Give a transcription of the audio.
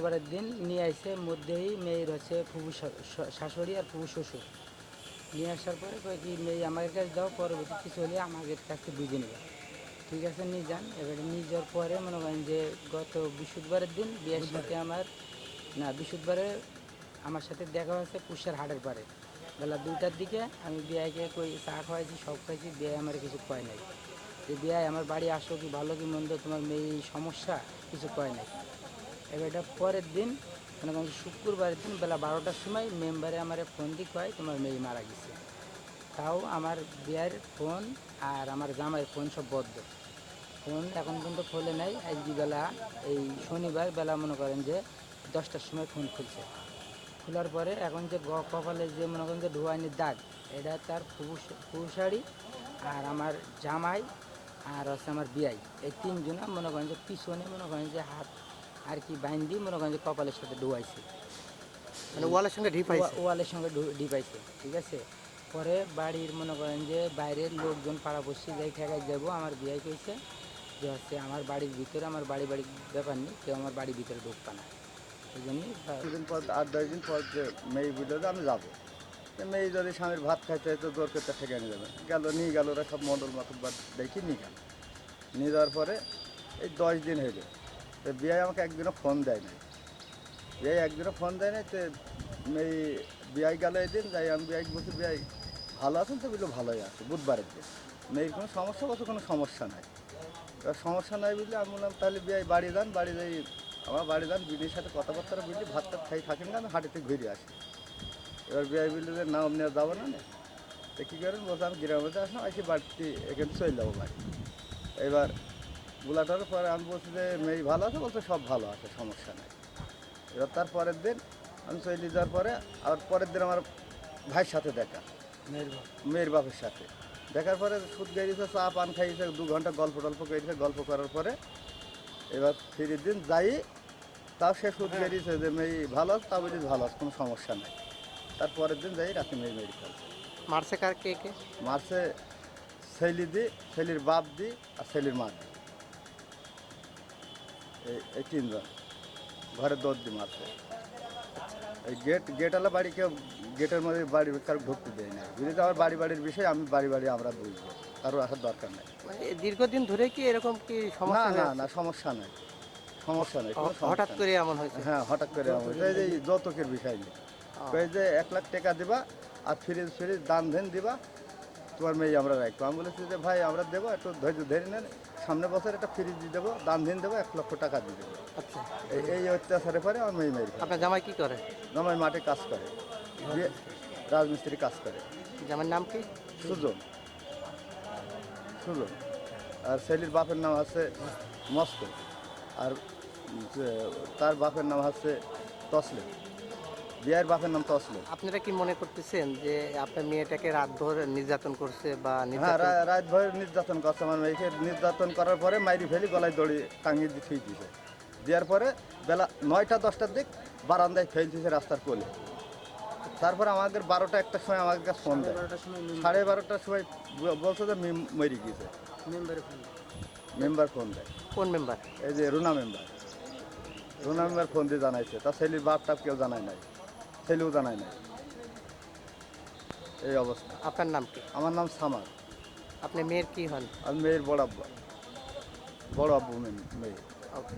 মঙ্গলবারের দিন নিয়ে আসে মধ্যেই মেয়ের হচ্ছে ফুবু শাশুড়ি আর ফুবু শ্বশুর। নিয়ে আসার পরে কয় কি মেয়ে আমাদের কাছে দাও পরবর্তী কিছু হলে আমাদের কাছে বুঝে নেবে। ঠিক আছে নিয়ে যান। এবারে নিয়ে যাওয়ার পরে মনে করেন যে গত বৃহস্পতিবারের দিন বিয়ের সাথে আমার না বৃহস্পতিবারে আমার সাথে দেখা হয়েছে পুষার হাটের পারে। বেলা দুইটার দিকে আমি বিয়াইকে কই চা খাওয়াইছি সব খাইছি বিয়ে আমার কিছু কয় নাই। যে বিয়ায় আমার বাড়ি আসো কি ভালো কি মন্দ তোমার মেয়ে সমস্যা কিছু কয় নাই। এবার এটা পরের দিন, মনে করেন শুক্রবারের দিন বেলা বারোটার সময় মেম্বারে আমার ফোন দিয়ে হয় তোমার মেয়ে মারা গেছে। তাও আমার বিয়ের ফোন আর আমার জামাইয়ের ফোন সব বদ্ধ। ফোন এখন পর্যন্ত খোলে নাই। আজকে বেলা, এই শনিবার বেলা মনে করেন যে দশটার সময় ফোন খুলছে। খোলার পরে এখন যে কপালে যে মনে করেন যে ধোয়ানির দাগ, এটা তার পুরুষাড়ি আর আমার জামাই আর হচ্ছে আমার বিয়াই। এই তিনজনা মনে করেন যে পিছনে মনে করেন যে হাত আর কি বাইন্দি মনে করেন যে কপালের সাথে ডুবাইছে। মানে ওয়ালের সঙ্গে ঢিপ ওয়ালের সঙ্গে ডিপাইছে ঠিক আছে? পরে বাড়ির মনে করেন যে বাইরের লোকজন পাড়া পাড়াপড়শি যাই ঠেকাই যাব আমার বিয়াই কইছে। যে হচ্ছে আমার বাড়ির ভিতরে আমার বাড়ি বাড়ি ব্যাপার নেই কেউ আমার বাড়ির ভিতরে ঢুকবে না। এই জন্যই দিন পর আট দশ দিন পর যে মেয়ে যে আমি যাব। মেয়ে যদি স্বামীর ভাত খাইতে তো জোর করতে ঠেকে নিয়ে যাবে। গেল নিয়ে গেল ওরা সব মডেল মতো দেখি নিয়ে গেল। নিয়ে যাওয়ার পরে এই দশ দিন হইল। তো বিয়ে আমাকে একদিনও ফোন দেয় নাই। বিয়ে একদিনও ফোন দেয় নাই তো মেয়ে বিয়াই গেল দিন যাই আমি বিয়াই বলছি বিয়াই ভালো আছেন তো? বলল, ভালোই আছে, বুধবারের দিন। মেয়ের কোনো সমস্যা বলছে? কোনো সমস্যা নাই। সমস্যা নাই বুঝলে আমি বললাম, তাহলে বিয়াই বাড়ি যান, বাড়ি যাই, আমার বাড়ি যান, বিনির সাথে কথাবার্তা বুঝলি ভাত টাত খাই, থাকেন না, আমি হাঁটিতে ঘুরে আসি। এবার বিয়াই বলল যে, না, আপনি যাব না। না তো কী করেন? বলছে, আমি গ্রামে আসলাম আসি বাড়িতে, এখানে চলে যাব বাড়ি এবার বুলাটার পরে আমি বলছি যে মেয়ে ভালো আছে? বলছে সব ভালো আছে সমস্যা নেই। এবার তার পরের দিন আমি চলে যাওয়ার পরে আবার পরের দিন আমার ভাইয়ের সাথে দেখা। মেয়ের বাপ। মেয়ের বাপের সাথে। দেখার পরে সুদ গেড়িয়েছে চা পান খাইয়েছে দু ঘণ্টা গল্প টল্প করেছে গল্প করার পরে এবার ফিরির দিন যাই তাও সে সুদ গেড়িয়েছে যে মেয়ে ভালো আছে তা বলি ভালো আছে কোনো সমস্যা নেই। তারপরের দিন যাই রাতে মেয়ে মেরে ফেলছে মারছে কার কে কে? মারছে ছেলি দি ছেলির বাপ দি আর ছেলির মা দি। এই তিনজন। ঘরে দৌড় দি মারছে এই গেট গেটওয়ালা বাড়ি কেউ গেটের মধ্যে বাড়ি কারও ঢুকতে দেয় না। যদি আমার বাড়ি বাড়ির বিষয় আমি বাড়ি বাড়ি আমরা বুঝব। কারও আসার দরকার নেই। মানে দীর্ঘদিন ধরে কি এরকম কি সমস্যা না হয়েছে? না সমস্যা নেই। সমস্যা নেই হঠাৎ করে এমন হয়েছে? হ্যাঁ হঠাৎ করে এই যে এই যৌতুকের বিষয় নেই কই যে এক লাখ টাকা দিবা আর ফ্রিজ ফ্রিজ দান ধ্যান দিবা। তোমার মেয়ে আমরা রাখব আমি বলেছি যে ভাই আমরা দেবো একটু ধৈর্য ধরে নেন। সামনে বছর একটা ফ্রিজ দিয়ে দেবো দান ধ্যান দেবো এক লক্ষ টাকা দিয়ে দেবো। আচ্ছা। এই এই অত্যাচারের পরে আমার মেয়ে মেয়ে আপনার জামাই কি করে? আমার মাঠে কাজ করে। রাজমিস্ত্রি কাজ করে। জামাইয়ের নাম কি? সুজন। সুজন। আর ছেলির বাপের নাম আছে মস্ত। আর যে তার বাপের নাম হচ্ছে তসলিম বিয়ের বাপের নাম তসলিম। আপনারা কি মনে করতেছেন যে আপনার মেয়েটাকে রাত রাতভর নির্যাতন করছে বা হ্যাঁ রা- রাত ভর নির্যাতন করছে আমার মেয়েকে নির্যাতন করার পরে মাইরি ফেলি গলায় দড়ি টাঙিয়ে দিয়ে থুই দিয়েছে দেওয়ার পরে বেলা নয়টা দশটার দিক বারান্দায় ফেল দিয়েছে রাস্তার কোলে। তারপর আমাদের বারোটা একটার সময় আমাদের কাছে ফোন দেয়। সাড়ে বারোটার সময় ব- বলছে যে মেম- মরে গিয়েছে মেম্বার ফোন দেয়। কোন মেম্বার? এই যে Runa member. Runa member phone দিয়ে জানাইছে। তার ছেলের বাপ টাপ কেউ জানায় নাই। ছেলেও জানায় নাই এই অবস্থা। আপনার নাম কি? আমার নাম সামার আপনি মেয়ের কি হন? আমি মেয়ের বড় আব্বা। বড় আব্বু মেয়ে- মেয়ে ওকে